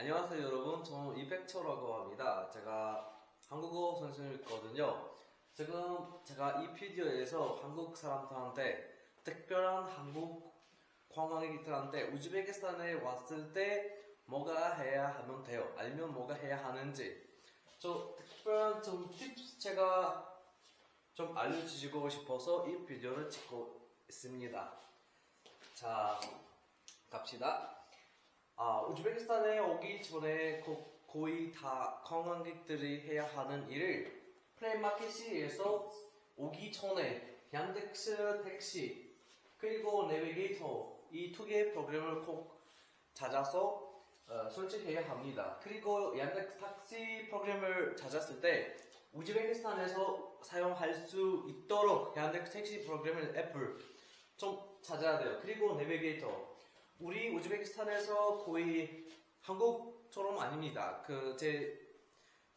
안녕하세요 여러분. 저는 이백철라고 합니다. 제가 한국어 선생님이거든요. 지금 제가 이 비디오에서 한국 사람들한테 특별한 한국 관광객들한테 우즈베키스탄에 왔을 때 뭐가 해야 하면 돼요? 아니면 뭐가 해야 하는지. 저 특별한 좀 팁스 제가 좀 알려주시고 싶어서 이 비디오를 찍고 있습니다. 자 갑시다 아, 우즈베키스탄에 오기 전에 거, 거의 다 관광객들이 해야 하는 일을 플레이마켓시에서 오기 전에 양덱스 택시 그리고 내비게이터 이 두 개의 프로그램을 꼭 찾아서 어, 설치해야 합니다. 그리고 양덱스 택시 프로그램을 찾았을 때 우즈베키스탄에서 사용할 수 있도록 양덱스 택시 프로그램을 앱을 좀 찾아야 돼요. 그리고 내비게이터 우리 우즈베키스탄에서 거의 한국처럼 아닙니다. 그 제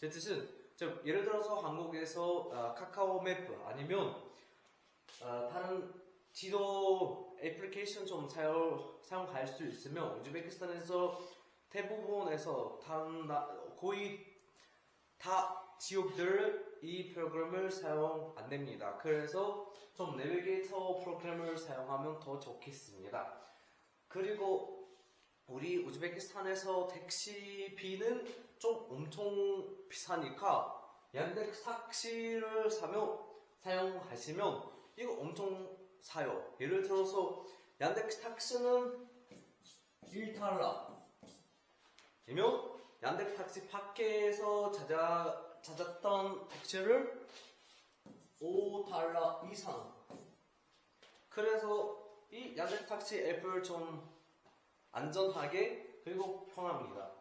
제 뜻은 저 예를 들어서 한국에서 어, 카카오 맵 아니면 어, 다른 지도 애플리케이션 좀 사용 사용할 수 있으면 우즈베키스탄에서 대부분에서 다른 나, 거의 다 지역들 이 프로그램을 사용 안 됩니다. 그래서 좀 내비게이터 프로그램을 사용하면 더 좋겠습니다. 그리고 우리 우즈베키스탄에서 택시비는 좀 엄청 비싸니까 양덱 택시를 사면 사용하시면 이거 엄청 사요. 예를 들어서 양덱 택시는 1달러 이면 양덱 택시 밖에서 찾아 찾았던 택시를 5달러 이상 그래서 이 양대 택시 앱을 좀 안전하게 그리고 편합니다.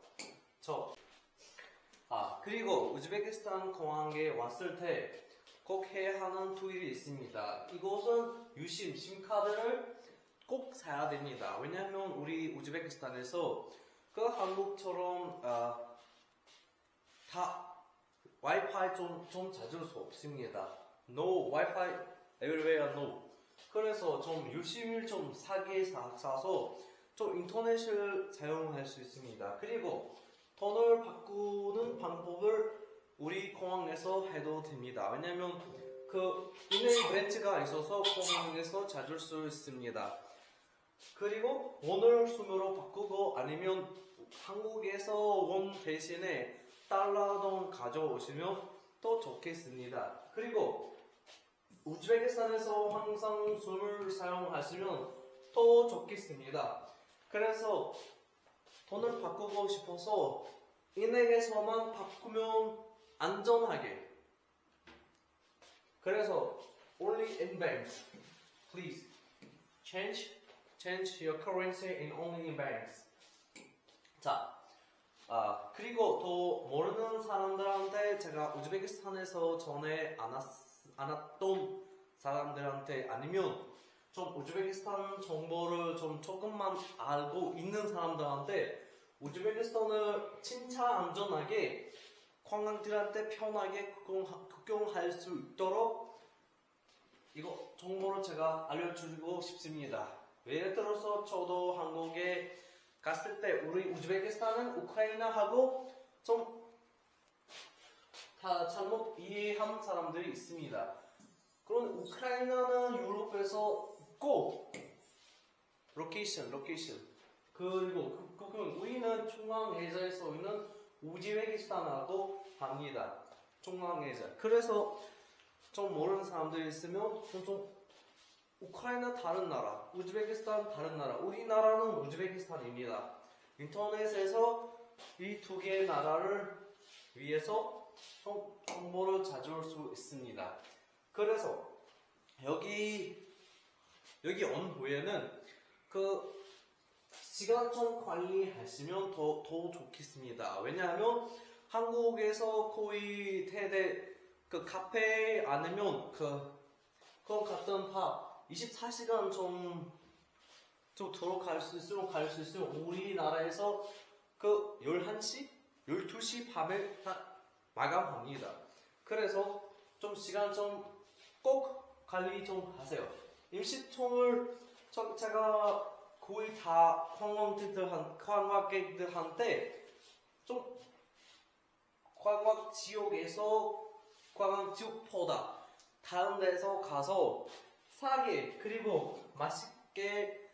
저. 아, 그리고 우즈베키스탄 공항에 왔을 때 꼭 해야 하는 두 일이 있습니다. 이곳은 유심, 심카드를 꼭 사야 됩니다. 왜냐하면 우리 우즈베키스탄에서 그 한국처럼 아, 다 와이파이 좀, 좀 찾을 수 없습니다. No 와이파이 everywhere no. 그래서 좀 유심을 좀 사게 사, 사서 좀 인터넷을 사용할 수 있습니다. 그리고 돈을 바꾸는 방법을 우리 공항에서 해도 됩니다. 왜냐면 그 은행 렌트가 있어서 공항에서 찾을 수 있습니다. 그리고 원을 수으로 바꾸고 아니면 한국에서 원 대신에 달러 돈 가져오시면 또 좋겠습니다. 그리고 우즈베키스탄에서 항상 숨을 사용하시면 더 좋겠습니다. 그래서 돈을 바꾸고 싶어서 은행에서만 바꾸면 안전하게. 그래서 only in banks. Please change change your currency in only in banks. 자, 아 그리고 또 모르는 사람들한테 제가 우즈베키스탄에서 전에 안, 왔, 안 왔던 사람들한테 아니면 좀 우즈베키스탄 정보를 좀 조금만 알고 있는 사람들한테 우즈베키스탄을 진짜 안전하게 관광들한테 편하게 구경할 수 있도록 이거 정보를 제가 알려주고 싶습니다. 예를 들어서 저도 한국에 갔을 때 우리 우즈베키스탄은 우크라이나하고 좀 다 잘못 이해한 사람들이 있습니다. 그럼 우크라이나는 유럽에서 있고 로케이션, 로케이션 그리고 그, 그, 그 우리는 중앙아시아에서 있는 우즈베키스탄하고 합니다. 중앙아시아. 그래서 좀 모르는 사람들이 있으면 좀, 좀 우크라이나 다른 나라, 우즈베키스탄 다른 나라, 우리나라는 우즈베키스탄입니다. 인터넷에서 이 두 개의 나라를 위해서 정- 정보를 찾을 수 있습니다. 그래서 여기 여기 온 후에는 그 시간 좀 관리하시면 더, 더 좋겠습니다. 왜냐하면 한국에서 거의 대대 그 카페 아니면 그 그런 같은 다 24시간 좀, 좀 들어갈 수 있으면 갈 수 있으면 우리나라에서 그 11시? 12시 밤에 다 마감합니다. 그래서 좀 시간 좀 꼭 관리 좀 하세요. 임시총을 저- 제가 거의 다 관광객들한, 관광객들한테 좀 관광 지역에서 관광 지역보다 다른 데서 가서 싸게 그리고 맛있게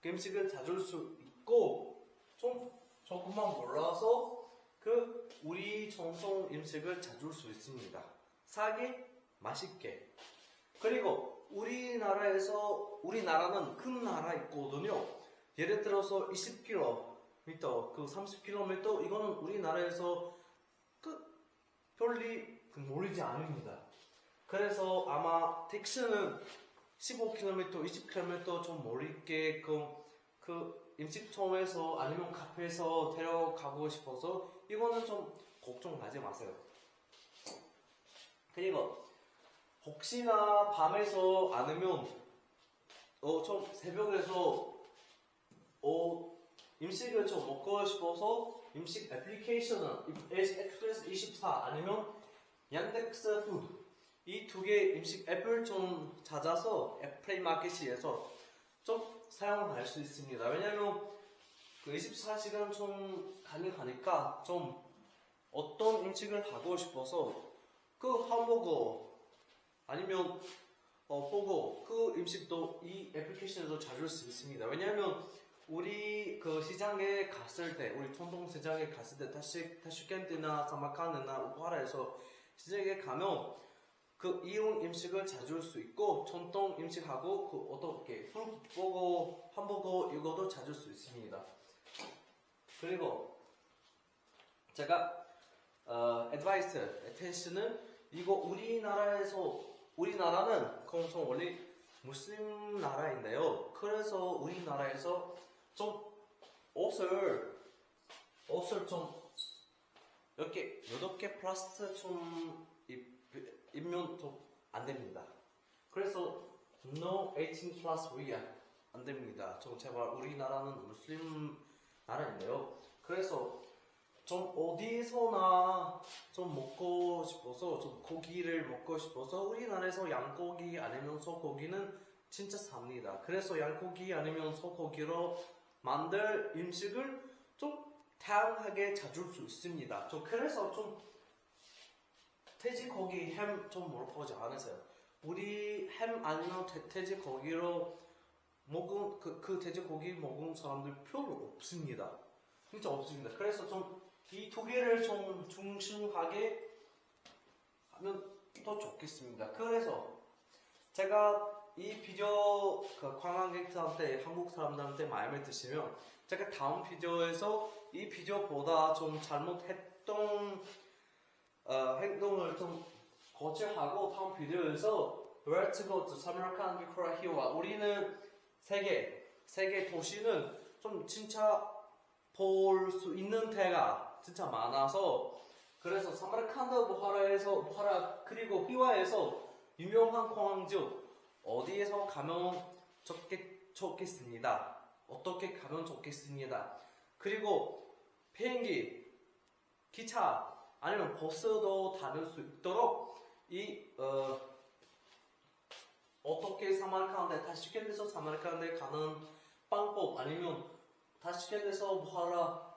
그 음식을 찾을 수 있고 좀 조금만 몰라서 그 우리 전통 음식을 찾을 수 있습니다. 싸게 맛있게 그리고 우리나라에서 우리나라는 큰 나라 있거든요. 예를 들어서 20km, 그 30km 이거는 우리나라에서 그 별리 그 모르지 않습니다. 그래서 아마 택시는 15km, 20km 좀 멀게 그, 그 음식점에서 아니면 카페에서 데려가고 싶어서 이거는 좀 걱정하지 마세요. 그리고 혹시나 밤에서 않으면 어 좀 새벽에서 어 음식을 좀 먹고 싶어서 음식 애플리케이션은 엑스프레스 24 아니면 얀덱스 푸드 이 두 개 음식 앱을 좀 찾아서 애플 마켓에서 좀 사용할 수 있습니다. 왜냐면 그 24시간 좀 가능하니까 좀 어떤 음식을 하고 싶어서 그 햄버거 아니면 어, 보고 그 음식도 이 애플리케이션에서 찾을 수 있습니다. 왜냐하면 우리 그 시장에 갔을 때, 우리 통동 시장에 갔을 때 다시 타슈켄트나 사마칸이나 우파라에서 시장에 가면 그 이런 음식을 찾을 수 있고 전통 음식하고 그 어떻게 불보고 햄버거 이것도 찾을 수 있습니다. 그리고 제가 어, 애드바이스, attention은 이거 우리나라에서 우리나라는 공통 원래 무슬림 나라인데요. 그래서 우리나라에서 좀 옷을 옷을 좀 이렇게 여덟 개 플러스 좀 입, 입면 좀안 됩니다. 그래서 no 18 플러스 위안 안 됩니다. 좀 제발 우리나라는 무슬림 나라인데요. 그래서 좀 어디서나 좀 먹고 싶어서 좀 고기를 먹고 싶어서 우리나라에서 양고기 아니면 소고기는 진짜 삽니다. 그래서 양고기 아니면 소고기로 만들 음식을 좀 다양하게 찾을 수 있습니다. 좀 그래서 좀 돼지고기 햄 좀 물어보지 않으세요? 우리 햄 아니면 돼, 돼지고기로 먹은 그, 그 돼지고기 먹은 사람들 별로 없습니다. 진짜 없습니다. 그래서 좀 이 두 개를 좀 중심하게 하면 더 좋겠습니다. 그래서 제가 이 비디오 그 관광객들한테 한국 사람들한테 마음에 드시면 제가 다음 비디오에서 이 비디오보다 좀 잘못했던 어, 행동을 좀 고쳐하고 다음 비디오에서 Where to go to Samarkand, 우리는 세계 세계 도시는 좀 진짜 볼 수 있는 데가 진짜 많아서 그래서 사마르칸드 부하라에서 부하라 그리고 히와에서 유명한 공항지역 어디에서 가면 좋겠, 좋겠습니다. 어떻게 가면 좋겠습니다. 그리고 비행기, 기차 아니면 버스도 다닐 수 있도록 이 어, 어떻게 사마르칸데 타슈켄트에서 사마르칸데 가는 방법 아니면 타슈켄트에서 부하라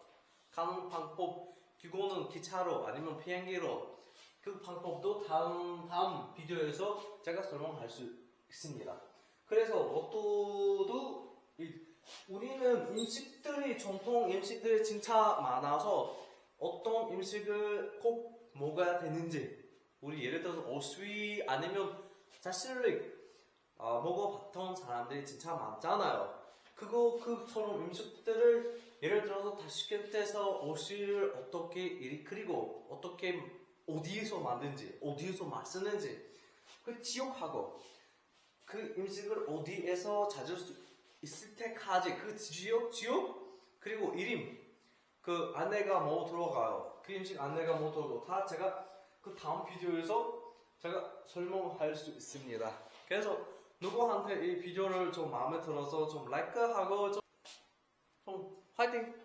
가는 방법 기고는 기차로 아니면 비행기로 그 방법도 다음 다음 비디오에서 제가 설명할 수 있습니다. 그래서 로또도 이- 우리는 음식들이 전통 음식들이 진짜 많아서 어떤 음식을 꼭 먹어야 되는지 우리 예를 들어서 어수이 아니면 사실 어, 먹어봤던 사람들이 진짜 많잖아요. 그거 그처럼 음식들을 예를 들어서 다시켄트에서 옷을 어떻게 일- 그리고 어떻게 어디에서 만든지 어디에서 맛쓰는지 그 지역하고 그 음식을 어디에서 찾을 수 있을 때까지 그 지역 지역? 그리고 이름 그 안내가 뭐 들어가요? 그 음식 안내가 뭐 들어가고 다 제가 그 다음 비디오에서 제가 설명할 수 있습니다. 그래서 누구한테 이 비디오를 좀 마음에 들어서 좀 라이크하고 좀, 좀 화이팅